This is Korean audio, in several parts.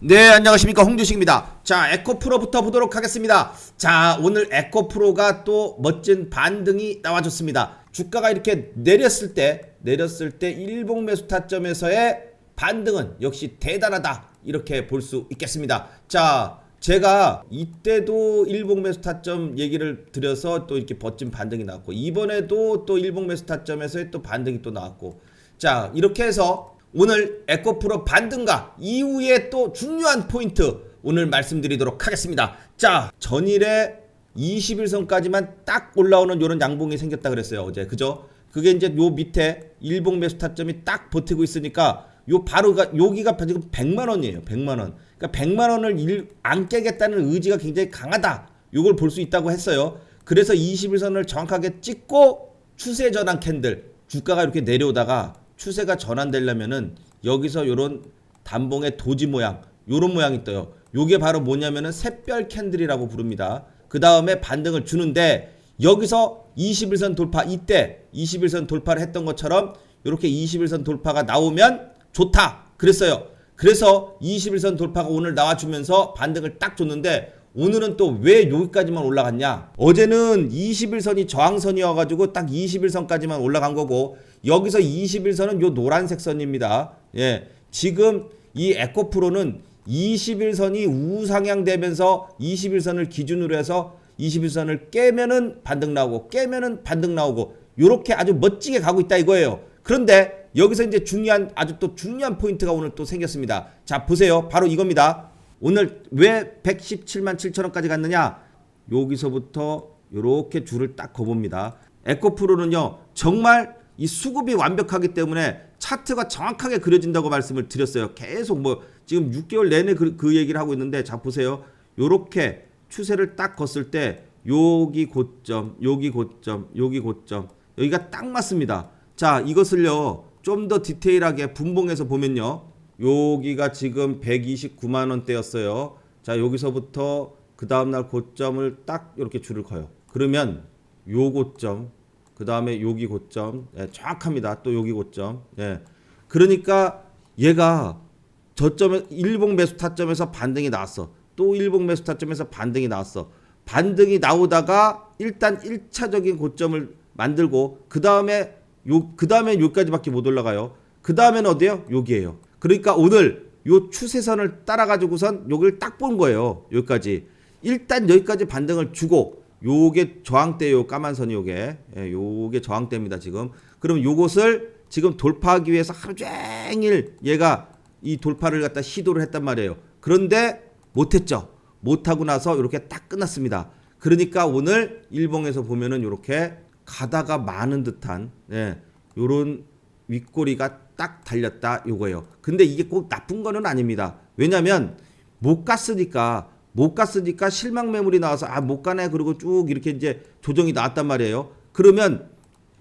네, 안녕하십니까. 홍주식입니다. 자, 에코프로부터 보도록 하겠습니다. 자, 오늘 에코프로가 또 멋진 반등이 나와줬습니다. 주가가 이렇게 내렸을 때, 내렸을 때 일봉 매수 타점에서의 반등은 역시 대단하다. 이렇게 볼 수 있겠습니다. 자, 제가 이때도 일봉 매수 타점 얘기를 드려서 또 이렇게 멋진 반등이 나왔고, 이번에도 또 일봉 매수 타점에서의 또 반등이 또 나왔고, 자, 이렇게 해서 오늘 에코프로 반등과 이후에 또 중요한 포인트 오늘 말씀드리도록 하겠습니다. 자, 전일에 21선까지만 딱 올라오는 요런 양봉이 생겼다 그랬어요. 어제. 그죠? 그게 이제 요 밑에 일봉 매수 타점이 딱 버티고 있으니까 요 바로가 여기가 지금 100만 원이에요. 100만 원. 그러니까 100만 원을 일, 안 깨겠다는 의지가 굉장히 강하다. 요걸 볼 수 있다고 했어요. 그래서 21선을 정확하게 찍고 추세 전환 캔들 주가가 이렇게 내려오다가 추세가 전환되려면은 여기서 요런 단봉의 도지 모양 요런 모양이 떠요. 요게 바로 뭐냐면은 샛별 캔들이라고 부릅니다. 그 다음에 반등을 주는데 여기서 21선 돌파 이때 21선 돌파를 했던 것처럼 이렇게 21선 돌파가 나오면 좋다 그랬어요. 그래서 21선 돌파가 오늘 나와주면서 반등을 딱 줬는데 오늘은 또 왜 여기까지만 올라갔냐? 어제는 21선이 저항선이어가지고 딱 21선까지만 올라간 거고 여기서 21선은 요 노란색 선입니다. 예, 지금 이 에코프로는 21선이 우상향 되면서 21선을 기준으로 해서 21선을 깨면은 반등 나오고 깨면은 반등 나오고 요렇게 아주 멋지게 가고 있다 이거예요. 그런데 여기서 이제 중요한 아주 또 중요한 포인트가 오늘 또 생겼습니다. 자 보세요. 바로 이겁니다. 오늘 왜 117만 7천 원까지 갔느냐? 여기서부터 요렇게 줄을 딱 거봅니다. 에코프로는요 정말 이 수급이 완벽하기 때문에 차트가 정확하게 그려진다고 말씀을 드렸어요. 계속 뭐 지금 6개월 내내 그, 그 얘기를 하고 있는데 자 보세요. 요렇게 추세를 딱 걷을 때 여기 고점, 여기 고점, 여기 고점 여기가 딱 맞습니다. 자 이것을요 좀 더 디테일하게 분봉해서 보면요 여기가 지금 129만 원대였어요. 자 여기서부터 그 다음 날 고점을 딱 이렇게 줄을 커요. 그러면 요 고점 그 다음에 여기 고점 예, 정확합니다. 또 여기 고점. 예. 그러니까 얘가 저점에 일봉 매수 타점에서 반등이 나왔어. 또 일봉 매수 타점에서 반등이 나왔어. 반등이 나오다가 일단 1차적인 고점을 만들고 그 다음에 요 그 다음에 여기까지밖에 못 올라가요. 그 다음에는 어디요? 여기에요. 그러니까 오늘 요 추세선을 따라 가지고선 여기를 딱 본 거예요. 여기까지. 일단 여기까지 반등을 주고 요게 저항대 요 까만 선이 요게 예, 요게 저항대입니다 지금 그럼 요것을 지금 돌파하기 위해서 하루 종일 얘가 이 돌파를 갖다 시도를 했단 말이에요 그런데 못했죠 못하고 나서 이렇게 딱 끝났습니다 그러니까 오늘 일봉에서 보면은 이렇게 가다가 많은 듯한 예, 요런 윗꼬리가 딱 달렸다 요거예요 근데 이게 꼭 나쁜 거는 아닙니다 왜냐면 못 갔으니까 못 갔으니까 실망 매물이 나와서 아 못 가네 그리고 쭉 이렇게 이제 조정이 나왔단 말이에요. 그러면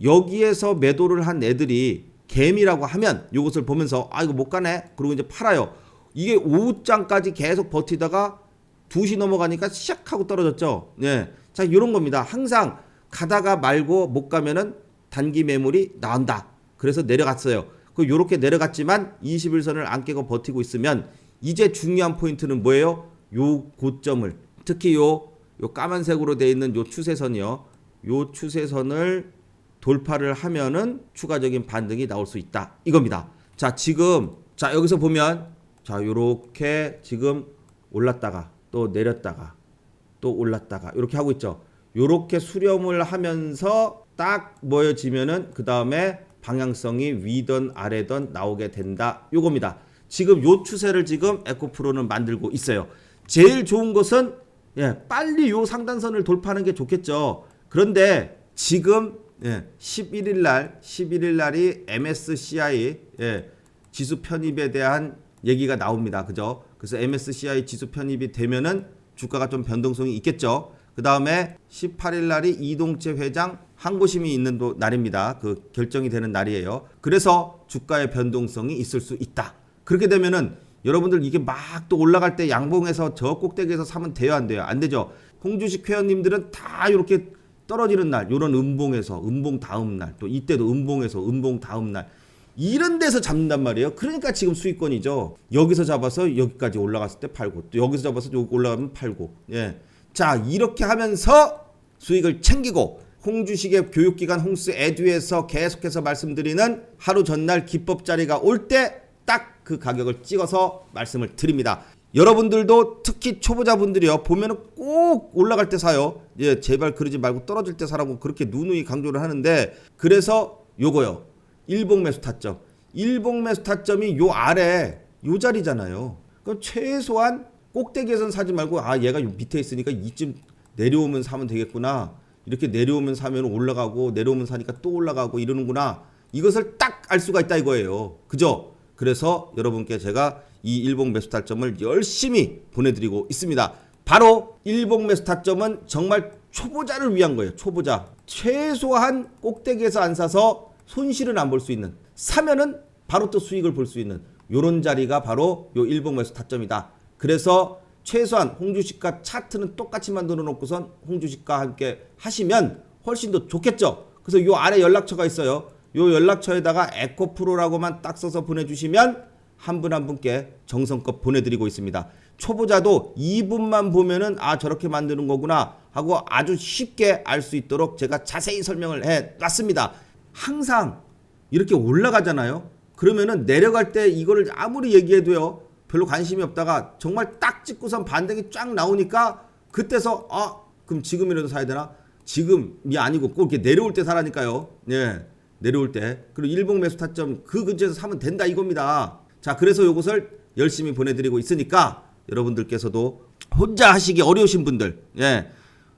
여기에서 매도를 한 애들이 개미라고 하면 이것을 보면서 아 이거 못 가네 그리고 이제 팔아요. 이게 오후장까지 계속 버티다가 2시 넘어가니까 시작 하고 떨어졌죠. 네. 자, 이런 겁니다. 항상 가다가 말고 못 가면은 단기 매물이 나온다. 그래서 내려갔어요. 그 요렇게 내려갔지만 21선을 안 깨고 버티고 있으면 이제 중요한 포인트는 뭐예요? 요 고점을 특히 요, 요 까만색으로 되어 있는 요 추세선이요. 요 추세선을 돌파를 하면은 추가적인 반등이 나올 수 있다. 이겁니다. 자, 지금 자, 여기서 보면 자, 요렇게 지금 올랐다가 또 내렸다가 또 올랐다가 이렇게 하고 있죠. 요렇게 수렴을 하면서 딱 모여지면은 그다음에 방향성이 위든 아래든 나오게 된다. 요겁니다. 지금 요 추세를 지금 에코프로는 만들고 있어요. 제일 좋은 것은 예, 빨리 요 상단선을 돌파하는 게 좋겠죠. 그런데 지금 예, 11일 날 11일 날이 MSCI 예, 지수 편입에 대한 얘기가 나옵니다. 그죠? 그래서 MSCI 지수 편입이 되면은 주가가 좀 변동성이 있겠죠. 그 다음에 18일 날이 이동채 회장 항고심이 있는 도- 날입니다. 그 결정이 되는 날이에요. 그래서 주가의 변동성이 있을 수 있다. 그렇게 되면은 여러분들 이게 막 또 올라갈 때 양봉에서 저 꼭대기에서 사면 돼요 안 돼요 안 되죠 홍주식 회원님들은 다 이렇게 떨어지는 날 요런 음봉에서 음봉 다음 날 또 이때도 음봉에서 음봉 다음 날 이런 데서 잡는단 말이에요. 그러니까 지금 수익권이죠. 여기서 잡아서 여기까지 올라갔을 때 팔고 또 여기서 잡아서 여기 올라가면 팔고. 예. 자, 이렇게 하면서 수익을 챙기고 홍주식의 교육기관 홍스 에듀에서 계속해서 말씀드리는 하루 전날 기법 자리가 올 때 딱 그 가격을 찍어서 말씀을 드립니다. 여러분들도 특히 초보자분들이요 보면은 꼭 올라갈 때 사요. 예, 제발 그러지 말고 떨어질 때 사라고 그렇게 누누이 강조를 하는데 그래서 요거요. 일봉 매수 타점. 일봉 매수 타점이 요 아래 요 자리잖아요. 그럼 최소한 꼭대기에선 사지 말고 아 얘가 요 밑에 있으니까 이쯤 내려오면 사면 되겠구나. 이렇게 내려오면 사면 올라가고 내려오면 사니까 또 올라가고 이러는구나. 이것을 딱 알 수가 있다 이거예요. 그죠? 그래서 여러분께 제가 이 일봉 매수 타점을 열심히 보내드리고 있습니다. 바로 일봉 매수 타점은 정말 초보자를 위한 거예요. 초보자. 최소한 꼭대기에서 안 사서 손실은 안 볼 수 있는. 사면은 바로 또 수익을 볼 수 있는 요런 자리가 바로 요 일봉 매수 타점이다. 그래서 최소한 홍주식과 차트는 똑같이 만들어 놓고선 홍주식과 함께 하시면 훨씬 더 좋겠죠. 그래서 요 아래 연락처가 있어요. 요 연락처에다가 에코프로라고만 딱 써서 보내주시면 한분한 분께 정성껏 보내드리고 있습니다. 초보자도 2분만 보면은 아 저렇게 만드는 거구나 하고 아주 쉽게 알 수 있도록 제가 자세히 설명을 해 놨습니다. 항상 이렇게 올라가잖아요. 그러면은 내려갈 때 이거를 아무리 얘기해도요 별로 관심이 없다가 정말 딱 찍고선 반등이 쫙 나오니까 그때서 아 그럼 지금이라도 사야 되나? 지금이 아니고 꼭 이렇게 내려올 때 사라니까요. 예. 내려올 때. 그리고 일봉 매수 타점 그 근처에서 사면 된다 이겁니다. 자, 그래서 요것을 열심히 보내드리고 있으니까 여러분들께서도 혼자 하시기 어려우신 분들, 예.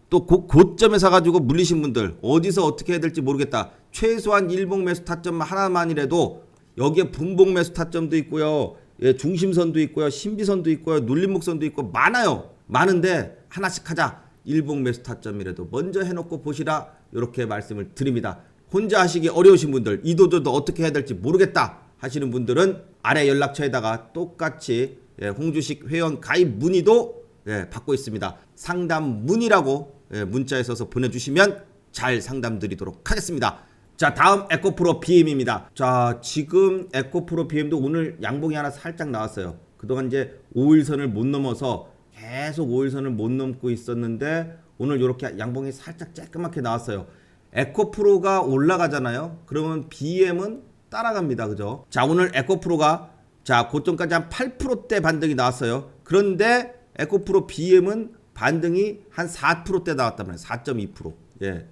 또 고, 고점에 사가지고 물리신 분들, 어디서 어떻게 해야 될지 모르겠다. 최소한 일봉 매수 타점 하나만이라도 여기에 분봉 매수 타점도 있고요. 예, 중심선도 있고요. 신비선도 있고요. 눌림목선도 있고 많아요. 많은데 하나씩 하자. 일봉 매수 타점이라도 먼저 해놓고 보시라. 이렇게 말씀을 드립니다. 혼자 하시기 어려우신 분들, 이도저도 어떻게 해야 될지 모르겠다 하시는 분들은 아래 연락처에다가 똑같이 예, 홍주식 회원 가입 문의도 예, 받고 있습니다. 상담 문의라고 예, 문자에 써서 보내주시면 잘 상담 드리도록 하겠습니다. 자 다음 에코프로 BM입니다. 자 지금 에코프로 BM도 오늘 양봉이 하나 살짝 나왔어요. 그동안 이제 5일선을 못 넘어서 계속 5일선을 못 넘고 있었는데 오늘 이렇게 양봉이 살짝 쬐끄맣게 나왔어요. 에코프로가 올라가잖아요. 그러면 BM은 따라갑니다. 그죠? 자 오늘 에코프로가 자 고점까지 한 8%대 반등이 나왔어요. 그런데 에코프로 BM은 반등이 한 4%대 나왔단 말이에요. 4.2%. 예.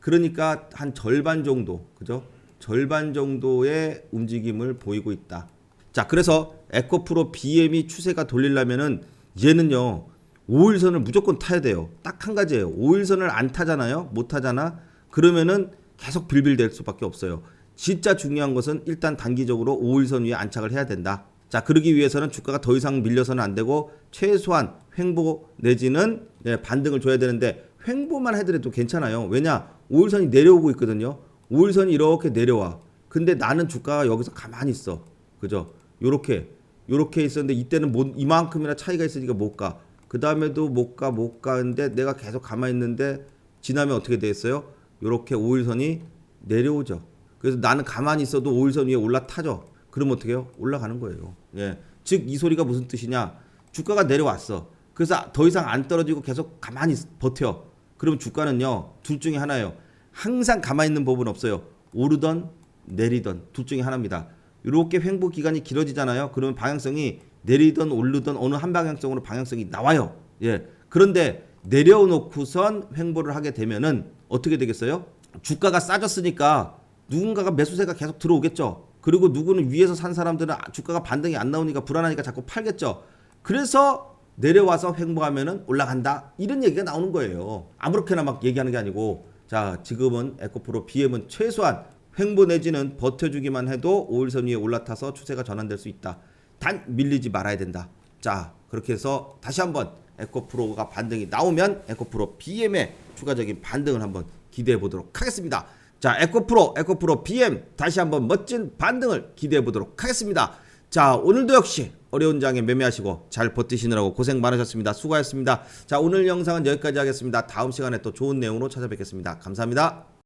그러니까 한 절반 정도, 그죠? 절반 정도의 움직임을 보이고 있다. 자, 그래서 에코프로 BM이 추세가 돌리려면은 얘는요. 5일선을 무조건 타야 돼요. 딱 한 가지예요. 5일선을 안 타잖아요. 못 타잖아. 그러면은 계속 빌빌댈 수밖에 없어요. 진짜 중요한 것은 일단 단기적으로 5일선 위에 안착을 해야 된다. 자, 그러기 위해서는 주가가 더 이상 밀려서는 안 되고 최소한 횡보 내지는 예, 반등을 줘야 되는데 횡보만 해더라도 괜찮아요. 왜냐? 5일선이 내려오고 있거든요. 5일선이 이렇게 내려와. 근데 나는 주가가 여기서 가만히 있어. 그죠? 요렇게 요렇게 있었는데 이때는 못, 이만큼이나 차이가 있으니까 못 가. 그 다음에도 못 가, 못 가는데 내가 계속 가만히 있는데 지나면 어떻게 되겠어요? 요렇게 5일선이 내려오죠. 그래서 나는 가만히 있어도 5일선 위에 올라타죠. 그럼 어떻게 해요? 올라가는 거예요. 예. 즉, 이 소리가 무슨 뜻이냐? 주가가 내려왔어. 그래서 더 이상 안 떨어지고 계속 가만히 버텨. 그럼 주가는요, 둘 중에 하나예요. 항상 가만히 있는 법은 없어요. 오르던 내리던 둘 중에 하나입니다. 이렇게 횡보 기간이 길어지잖아요. 그러면 방향성이 내리던 오르던 어느 한 방향성으로 방향성이 나와요. 예. 그런데 내려놓고선 횡보를 하게 되면은 어떻게 되겠어요? 주가가 싸졌으니까 누군가가 매수세가 계속 들어오겠죠. 그리고 누구는 위에서 산 사람들은 주가가 반등이 안 나오니까 불안하니까 자꾸 팔겠죠. 그래서 내려와서 횡보하면은 올라간다. 이런 얘기가 나오는 거예요. 아무렇게나 막 얘기하는 게 아니고 자, 지금은 에코프로 BM은 최소한 횡보 내지는 버텨주기만 해도 5일선 위에 올라타서 추세가 전환될 수 있다. 단 밀리지 말아야 된다. 자, 그렇게 해서 다시 한번 에코프로가 반등이 나오면 에코프로 BM의 추가적인 반등을 한번 기대해 보도록 하겠습니다. 자, 에코프로, 에코프로 BM 다시 한번 멋진 반등을 기대해 보도록 하겠습니다. 자, 오늘도 역시 어려운 장에 매매하시고 잘 버티시느라고 고생 많으셨습니다. 수고하셨습니다. 자, 오늘 영상은 여기까지 하겠습니다. 다음 시간에 또 좋은 내용으로 찾아뵙겠습니다. 감사합니다.